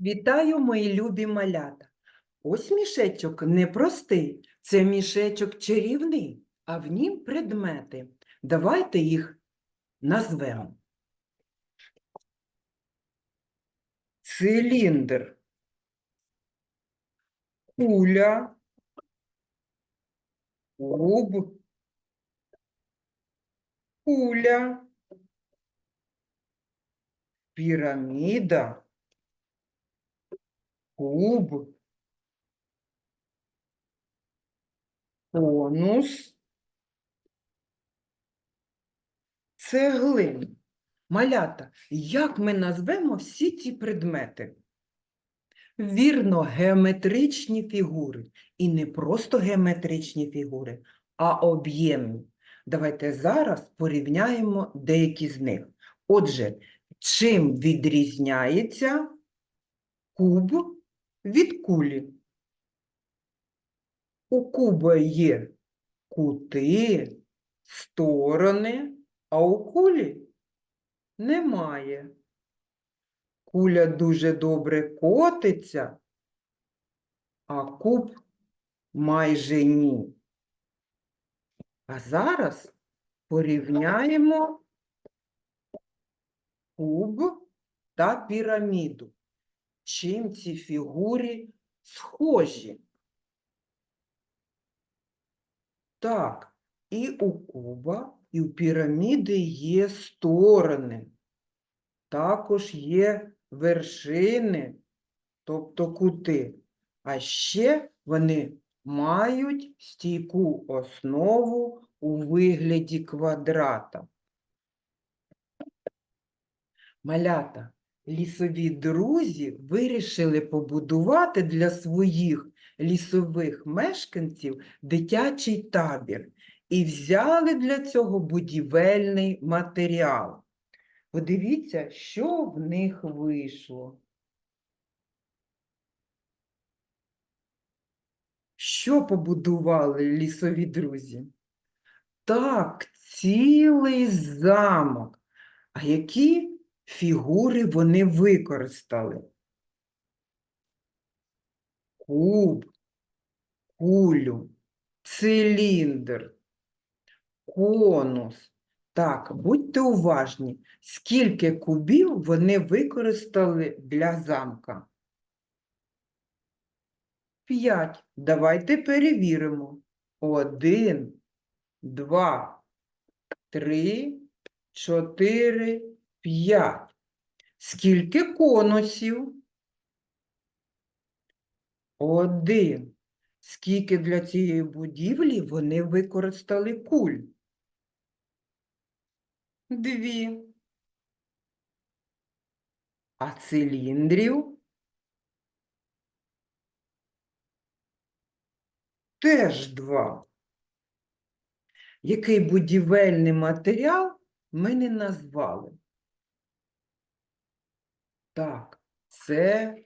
Вітаю, мої любі малята. Ось мішечок непростий, це мішечок чарівний, а в нім предмети. Давайте їх назвемо. Циліндр, куля, куб, куля, піраміда, куб, конус, цеглин. Малята, як ми назвемо всі ці предмети? Вірно, геометричні фігури. І не просто геометричні фігури, а об'ємні. Давайте зараз порівняємо деякі з них. Отже, чим відрізняється куб від кулі? У куба є кути, сторони, а у кулі немає. Куля дуже добре котиться, а куб майже ні. А зараз порівняємо куб та піраміду. Чим ці фігури схожі? Так, і у куба, і у піраміди є сторони. Також є вершини, тобто кути. А ще вони мають стійку основу у вигляді квадрата. Малята, лісові друзі вирішили побудувати для своїх лісових мешканців дитячий табір і взяли для цього будівельний матеріал. Подивіться, що в них вийшло. Що побудували лісові друзі? Так, цілий замок. А які фігури вони використали? Куб, кулю, циліндр, конус. Так, будьте уважні, скільки кубів вони використали для замка? П'ять. Давайте перевіримо. Один, два, три, чотири, п'ять. Скільки конусів? Один. Скільки для цієї будівлі вони використали куль? Дві. А циліндрів? Теж два. Який будівельний матеріал ми не назвали? Так, це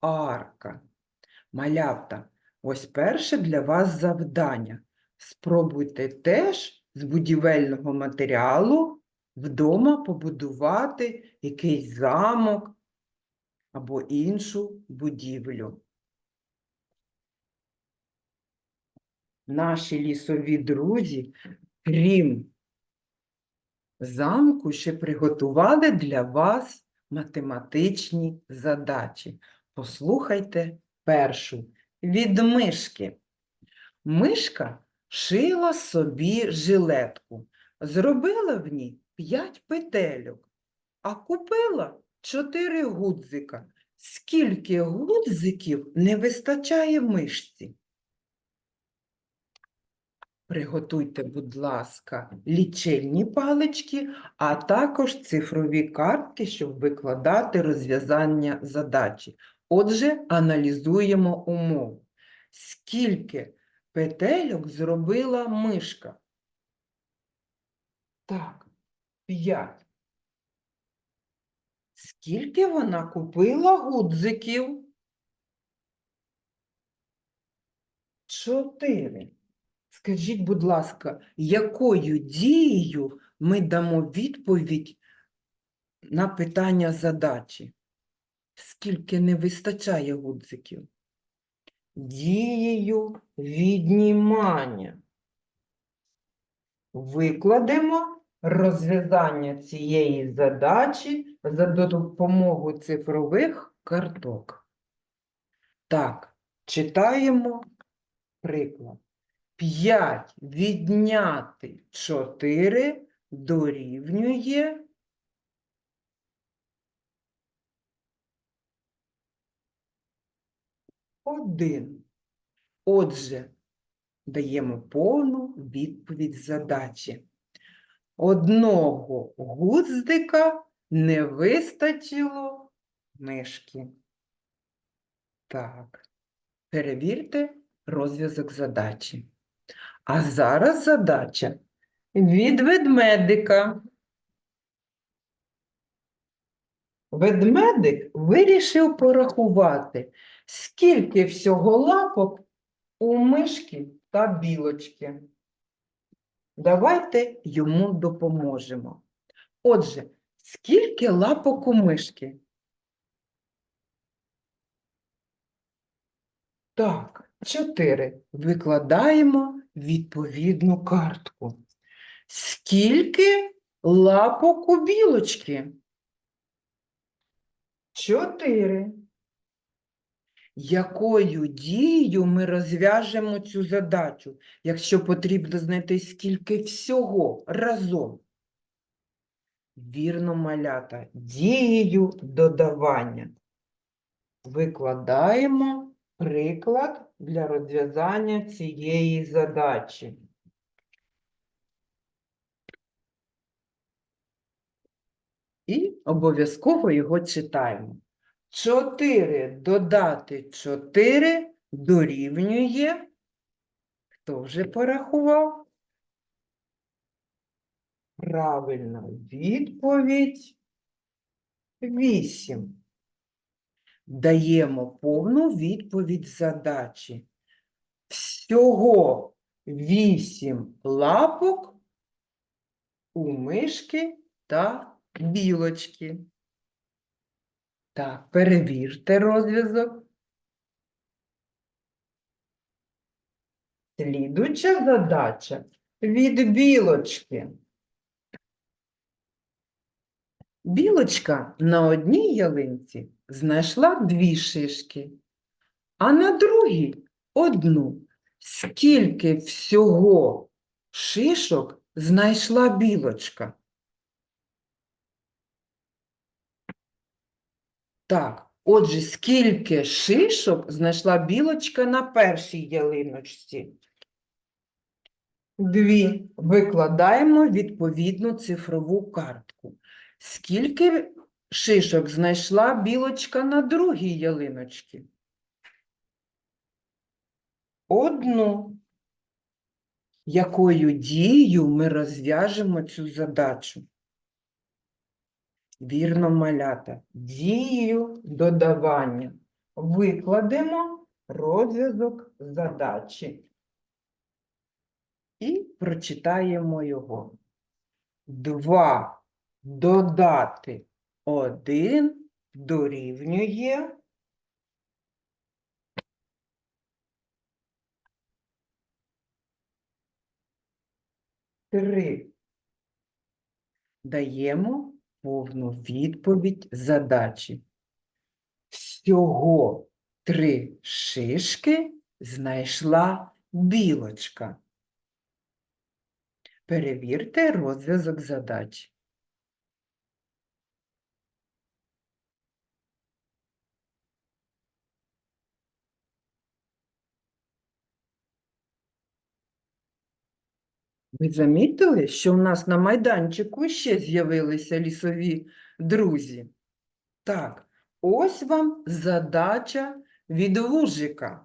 арка. Малята, ось перше для вас завдання. Спробуйте теж з будівельного матеріалу вдома побудувати якийсь замок або іншу будівлю. Наші лісові друзі, крім замку, ще приготували для вас математичні задачі. Послухайте першу від мишки. Мишка шила собі жилетку, зробила в ній п'ять петельок, а купила чотири гудзика. Скільки гудзиків не вистачає мишці? Приготуйте, будь ласка, лічильні палички, а також цифрові картки, щоб викладати розв'язання задачі. Отже, аналізуємо умову. Скільки петельок зробила мишка? Так, 5. Скільки вона купила гудзиків? 4. Скажіть, будь ласка, якою дією ми дамо відповідь на питання задачі? скільки не вистачає гудзиків? Дією віднімання. Викладемо розв'язання цієї задачі за допомогою цифрових карток. Так, читаємо приклад. 5 відняти 4 дорівнює один. Отже, даємо повну відповідь задачі. Одного гуздика не вистачило мишки. Так, перевірте розв'язок задачі. А зараз задача від ведмедика. Ведмедик вирішив порахувати, скільки всього лапок у мишки та білочки. Давайте йому допоможемо. Отже, скільки лапок у мишки? Так, чотири. Викладаємо відповідну картку. Скільки лапок у білочки? Чотири. Якою дією ми розв'яжемо цю задачу, якщо потрібно знайти скільки всього разом? Вірно, малята, дією додавання. Викладаємо приклад для розв'язання цієї задачі. І обов'язково його читаємо. 4 додати 4 дорівнює. Хто вже порахував? Правильна відповідь 8. Даємо повну відповідь задачі. Всього 8 лапок у мишки та білочки. Так, перевірте розв'язок. Слідуюча задача від білочки. Білочка на одній ялинці знайшла дві шишки, а на другій одну. Скільки всього шишок знайшла білочка? Так, отже, скільки шишок знайшла білочка на першій ялиночці? Дві. Викладаємо відповідну цифрову картку. Скільки шишок знайшла білочка на другій ялиночці? Одну. Якою дією ми розв'яжемо цю задачу? Вірно, малята. Дією додавання. Викладемо розв'язок задачі. І прочитаємо його. 2 додати 1 дорівнює три. Даємо повну відповідь задачі. Всього три шишки знайшла білочка. Перевірте розв'язок задачі. Ви замітили, що в нас на майданчику ще з'явилися лісові друзі? Так, ось вам задача від вужика.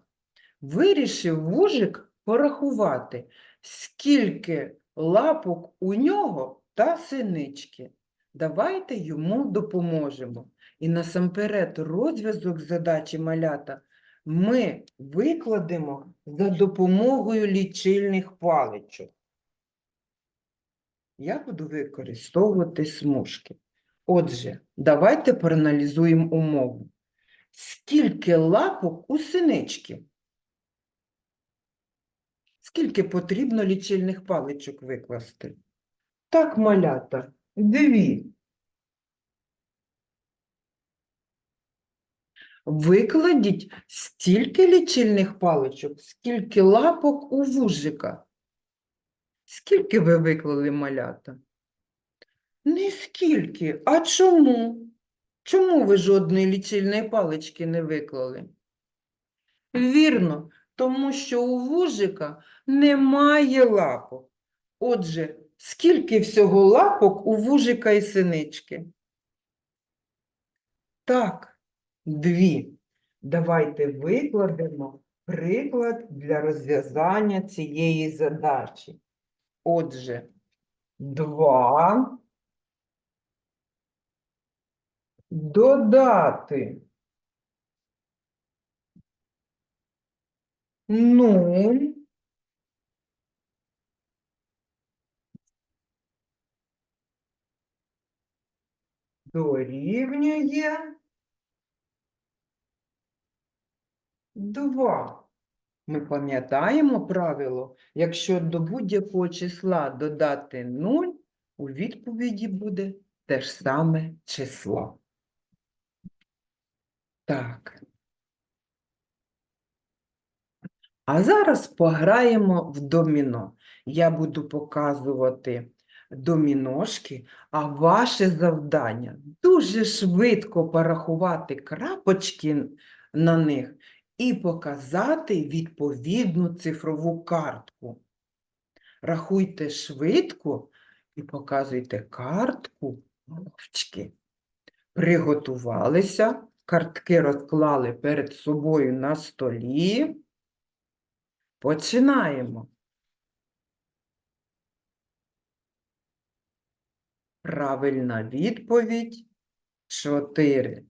Вирішив вужик порахувати, скільки лапок у нього та синички. Давайте йому допоможемо. І насамперед розв'язок задачі малята ми викладемо за допомогою лічильних паличок. Я буду використовувати смужки. Отже, давайте проаналізуємо умову. скільки лапок у синички? Скільки потрібно лічильних паличок викласти? Так, малята, дві. Викладіть стільки лічильних паличок, скільки лапок у вужика. Скільки ви виклали малята? Нескільки. А чому? Чому ви жодної лічильної палички не виклали? Вірно, тому що у вужика немає лапок. Отже, скільки всього лапок у вужика і синички? Так, дві. Давайте викладемо приклад для розв'язання цієї задачі. Отже, два. Додати. Нуль. Дорівнює два. Ми пам'ятаємо правило, якщо до будь-якого числа додати 0, у відповіді буде те ж саме число. Так. А зараз пограємо в доміно. Я буду показувати доміношки, а ваше завдання дуже швидко порахувати крапочки на них і показати відповідну цифрову картку. Рахуйте швидко і показуйте картку мовчки. Приготувалися, картки розклали перед собою на столі. Починаємо. Правильна відповідь 4.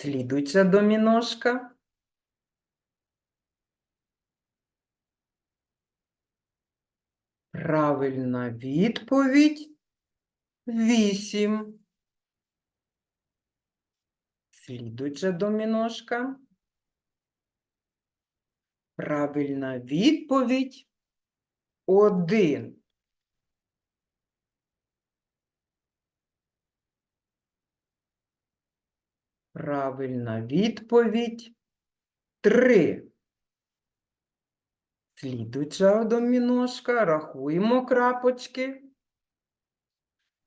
Слідуюча доміношка. Правильна відповідь 8. Слідуюча доміношка. Правильна відповідь 1. Правильна відповідь 3. Слідуюча доміношка. Рахуємо крапочки.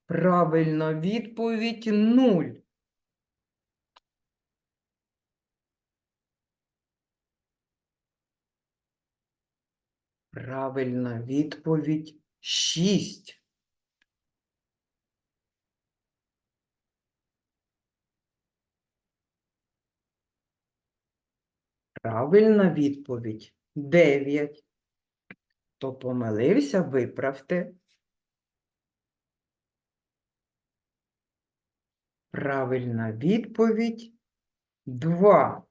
Правильна відповідь 0. Правильна відповідь 6. Правильна відповідь 9. Хто помилився, виправте. Правильна відповідь 2.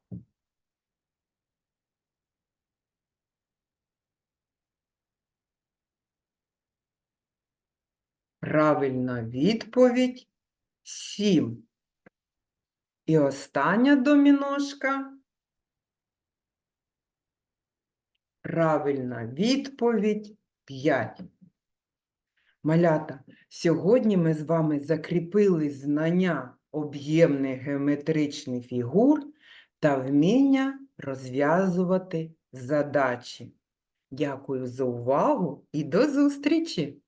Правильна відповідь 7. І остання доміношка. Правильна відповідь 5. Малята, сьогодні ми з вами закріпили знання об'ємних геометричних фігур та вміння розв'язувати задачі. Дякую за увагу і до зустрічі!